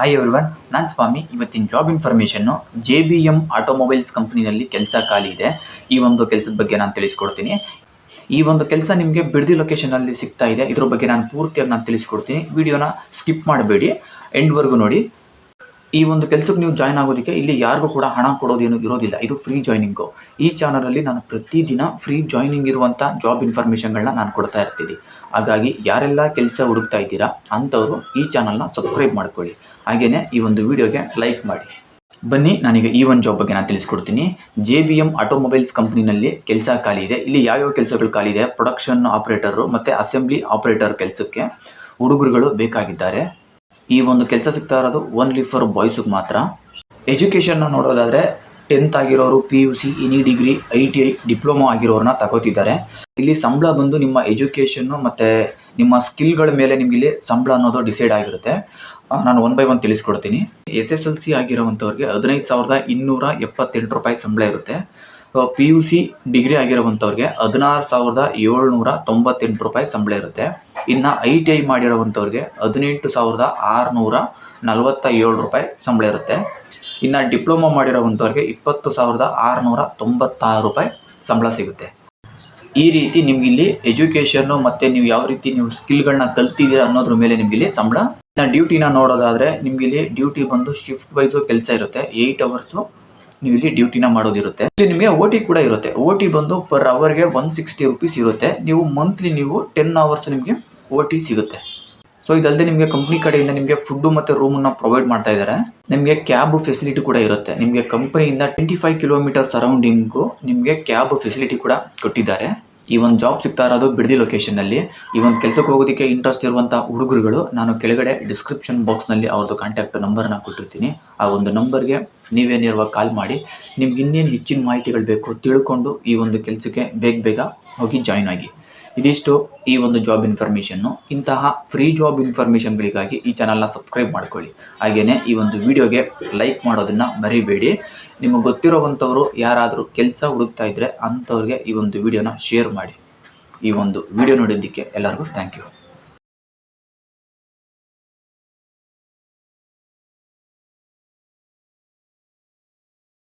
Hi everyone ನಾನು ಸ್ವಾಮಿ. ಇವತ್ತಿನ job ಇನ್ಫಾರ್ಮೇಷನ್ನು ಜೆ ಬಿ ಎಂ ಆಟೋಮೊಬೈಲ್ಸ್ ಕಂಪ್ನಿನಲ್ಲಿ ಕೆಲಸ ಖಾಲಿ ಇದೆ. ಈ ಒಂದು ಕೆಲಸದ ಬಗ್ಗೆ ನಾನು ತಿಳಿಸ್ಕೊಡ್ತೀನಿ. ಈ ಒಂದು ಕೆಲಸ ನಿಮಗೆ ಬಿಡದಿ ಲೊಕೇಶನಲ್ಲಿ ಸಿಗ್ತಾ ಇದೆ. ಇದ್ರ ಬಗ್ಗೆ ನಾನು ಪೂರ್ತಿಯಾಗಿ ನಾನು ತಿಳಿಸ್ಕೊಡ್ತೀನಿ. ವಿಡಿಯೋನ ಸ್ಕಿಪ್ ಮಾಡಬೇಡಿ. ಎಂಡ್ವರೆಗೂ ನೋಡಿ. ಈ ಒಂದು ಕೆಲಸಕ್ಕೆ ನೀವು ಜಾಯ್ನ್ ಆಗೋದಕ್ಕೆ ಇಲ್ಲಿ ಯಾರಿಗೂ ಕೂಡ ಹಣ ಕೊಡೋದೇನು ಇರೋದಿಲ್ಲ. ಇದು ಫ್ರೀ ಜಾಯ್ನಿಂಗು ಈ ಚಾನಲಲ್ಲಿ ನಾನು ಪ್ರತಿದಿನ ಫ್ರೀ ಜಾಯ್ನಿಂಗ್ ಇರುವಂಥ ಜಾಬ್ ಇನ್ಫಾರ್ಮೇಷನ್ಗಳನ್ನ ನಾನು ಕೊಡ್ತಾ ಇರ್ತೀನಿ. ಹಾಗಾಗಿ ಯಾರೆಲ್ಲ ಕೆಲಸ ಹುಡುಕ್ತಾ ಇದ್ದೀರಾ, ಅಂಥವರು ಈ ಚಾನಲ್ನ ಸಬ್ಸ್ಕ್ರೈಬ್ ಮಾಡ್ಕೊಳ್ಳಿ. ಹಾಗೆಯೇ ಈ ಒಂದು ವಿಡಿಯೋಗೆ ಲೈಕ್ ಮಾಡಿ. ಬನ್ನಿ, ನಾನೀಗ ಈ ಒಂದು ಜಾಬ್ ಬಗ್ಗೆ ನಾನು ತಿಳಿಸ್ಕೊಡ್ತೀನಿ. ಜೆ ಬಿ ಎಂ ಆಟೋಮೊಬೈಲ್ಸ್ ಕಂಪ್ನಿನಲ್ಲಿ ಕೆಲಸ ಖಾಲಿ ಇದೆ. ಇಲ್ಲಿ ಯಾವ್ಯಾವ ಕೆಲಸಗಳು ಖಾಲಿ ಇದೆ? ಪ್ರೊಡಕ್ಷನ್ ಆಪ್ರೇಟರು ಮತ್ತು ಅಸೆಂಬ್ಲಿ ಆಪ್ರೇಟರ್ ಕೆಲಸಕ್ಕೆ ಹುಡುಗರುಗಳು ಬೇಕಾಗಿದ್ದಾರೆ. ಈ ಒಂದು ಕೆಲಸ ಸಿಗ್ತಾ ಇರೋದು ಓನ್ಲಿ ಫಾರ್ ಬಾಯ್ಸಿಗೆ ಮಾತ್ರ. ಎಜುಕೇಷನ್ನ ನೋಡೋದಾದರೆ ಟೆಂತ್ ಆಗಿರೋರು ಪಿ ಯು ಸಿ ಇನಿ degree I T I diploma ಆಗಿರೋರನ್ನ ತಗೋತಿದ್ದಾರೆ. ಇಲ್ಲಿ ಸಂಬಳ ಬಂದು ನಿಮ್ಮ ಎಜುಕೇಷನ್ನು ಮತ್ತು ನಿಮ್ಮ ಸ್ಕಿಲ್ಗಳ ಮೇಲೆ ನಿಮಗೆ ಇಲ್ಲಿ ಸಂಬಳ ಅನ್ನೋದು ಡಿಸೈಡ್ ಆಗಿರುತ್ತೆ. ನಾನು ಒನ್ ಬೈ ಒನ್ ತಿಳಿಸ್ಕೊಡ್ತೀನಿ. ಎಸ್ ಎಸ್ ಎಲ್ ಸಿ ಆಗಿರೋವಂಥವ್ರಿಗೆ ಹದಿನೈದು ಸಾವಿರದ ಇನ್ನೂರ ಎಪ್ಪತ್ತೆಂಟು ರೂಪಾಯಿ ಸಂಬಳ ಇರುತ್ತೆ. ಪಿ ಯು ಸಿ ಡಿಗ್ರಿ ಆಗಿರುವಂಥವ್ರಿಗೆ ಹದಿನಾರು ಸಾವಿರದ ಏಳ್ನೂರ ತೊಂಬತ್ತೆಂಟು ರೂಪಾಯಿ ಸಂಬಳ ಇರುತ್ತೆ. ಇನ್ನು ಐ ಟಿ ಐ ಮಾಡಿರುವಂಥವ್ರಿಗೆ ಹದಿನೆಂಟು ಸಾವಿರದ ಆರುನೂರ ನಲವತ್ತ ಏಳು ರೂಪಾಯಿ ಸಂಬಳ ಇರುತ್ತೆ. ಇನ್ನು ಡಿಪ್ಲೊಮಾ ಮಾಡಿರೋವಂಥವ್ರಿಗೆ ಇಪ್ಪತ್ತು ಸಾವಿರದ ಆರುನೂರ ತೊಂಬತ್ತಾರು ರೂಪಾಯಿ ಸಂಬಳ ಸಿಗುತ್ತೆ. ಈ ರೀತಿ ನಿಮಗಿಲ್ಲಿ ಎಜುಕೇಷನ್ನು ಮತ್ತು ನೀವು ಯಾವ ರೀತಿ ನೀವು ಸ್ಕಿಲ್ಗಳನ್ನ ಕಲ್ತಿದ್ದೀರಾ ಅನ್ನೋದ್ರ ಮೇಲೆ ನಿಮ್ಗೆ ಇಲ್ಲಿ ಸಂಬಳ ಡ್ಯೂಟಿನ ನೋಡೋದಾದರೆ ನಿಮಗಿಲ್ಲಿ ಡ್ಯೂಟಿ ಬಂದು ಶಿಫ್ಟ್ ವೈಸು ಕೆಲಸ ಇರುತ್ತೆ. ಏಯ್ಟ್ ಅವರ್ಸು ನೀವು ಇಲ್ಲಿ ಡ್ಯೂಟಿನ ಮಾಡೋದಿರುತ್ತೆ. ಇಲ್ಲಿ ನಿಮಗೆ ಓ ಕೂಡ ಇರುತ್ತೆ. ಓ ಬಂದು ಪರ್ ಅವರ್ಗೆ ಒನ್ ಸಿಕ್ಸ್ಟಿ ರುಪೀಸ್ ಇರುತ್ತೆ. ನೀವು ಮಂತ್ಲಿ ನೀವು ಟೆನ್ ಅವರ್ಸ್ ನಿಮಗೆ ಓ ಸಿಗುತ್ತೆ. ಸೊ ಇದಲ್ಲದೆ ನಿಮಗೆ ಕಂಪ್ನಿ ಕಡೆಯಿಂದ ನಿಮಗೆ ಫುಡ್ಡು ಮತ್ತು ರೂಮನ್ನು ಪ್ರೊವೈಡ್ ಮಾಡ್ತಾ ಇದ್ದಾರೆ ನಿಮಗೆ ಕ್ಯಾಬ್ ಫೆಸಿಲಿಟಿ ಕೂಡ ಇರುತ್ತೆ. ನಿಮಗೆ ಕಂಪ್ನಿಯಿಂದ ಟ್ವೆಂಟಿ ಫೈವ್ ಕಿಲೋಮೀಟರ್ ಸರೌಂಡಿಂಗು ನಿಮಗೆ ಕ್ಯಾಬ್ ಫೆಸಿಲಿಟಿ ಕೂಡ ಕೊಟ್ಟಿದ್ದಾರೆ. ಈ ಒಂದು ಜಾಬ್ ಸಿಗ್ತಾ ಇರೋದು ಬಿಡದಿ ಲೊಕೇಶನ್ನಲ್ಲಿ ಈ ಒಂದು ಕೆಲಸಕ್ಕೆ ಹೋಗೋದಕ್ಕೆ ಇಂಟ್ರೆಸ್ಟ್ ಇರುವಂಥ ಹುಡುಗರುಗಳು, ನಾನು ಕೆಳಗಡೆ ಡಿಸ್ಕ್ರಿಪ್ಷನ್ ಬಾಕ್ಸ್ನಲ್ಲಿ ಅವ್ರದ್ದು ಕಾಂಟ್ಯಾಕ್ಟ್ ನಂಬರ್ನ ಕೊಟ್ಟಿರ್ತೀನಿ. ಆ ಒಂದು ನಂಬರ್ಗೆ ನೀವೇ ನೇರವಾಗಿ ಕಾಲ್ ಮಾಡಿ, ನಿಮ್ಗೆ ಇನ್ನೇನು ಹೆಚ್ಚಿನ ಮಾಹಿತಿಗಳು ಬೇಕು ತಿಳ್ಕೊಂಡು ಈ ಒಂದು ಕೆಲಸಕ್ಕೆ ಬೇಗ ಬೇಗ ಹೋಗಿ ಜಾಯ್ನ್ ಆಗಿ. ಇದಿಷ್ಟು ಈ ಒಂದು ಜಾಬ್ ಇನ್ಫಾರ್ಮೇಷನ್ನು ಇಂತಹ ಫ್ರೀ ಜಾಬ್ ಇನ್ಫಾರ್ಮೇಷನ್ಗಳಿಗಾಗಿ ಈ ಚಾನಲ್ನ ಸಬ್ಸ್ಕ್ರೈಬ್ ಮಾಡ್ಕೊಳ್ಳಿ. ಹಾಗೆಯೇ ಈ ಒಂದು ವಿಡಿಯೋಗೆ ಲೈಕ್ ಮಾಡೋದನ್ನು ಮರಿಬೇಡಿ. ನಿಮಗೆ ಗೊತ್ತಿರೋವಂಥವ್ರು ಯಾರಾದರೂ ಕೆಲಸ ಹುಡುಕ್ತಾ ಇದ್ದರೆ ಅಂಥವ್ರಿಗೆ ಈ ಒಂದು ವಿಡಿಯೋನ ಶೇರ್ ಮಾಡಿ. ಈ ಒಂದು ವಿಡಿಯೋ ನೋಡಿದ್ದಕ್ಕೆ ಎಲ್ಲರಿಗೂ ಥ್ಯಾಂಕ್ ಯು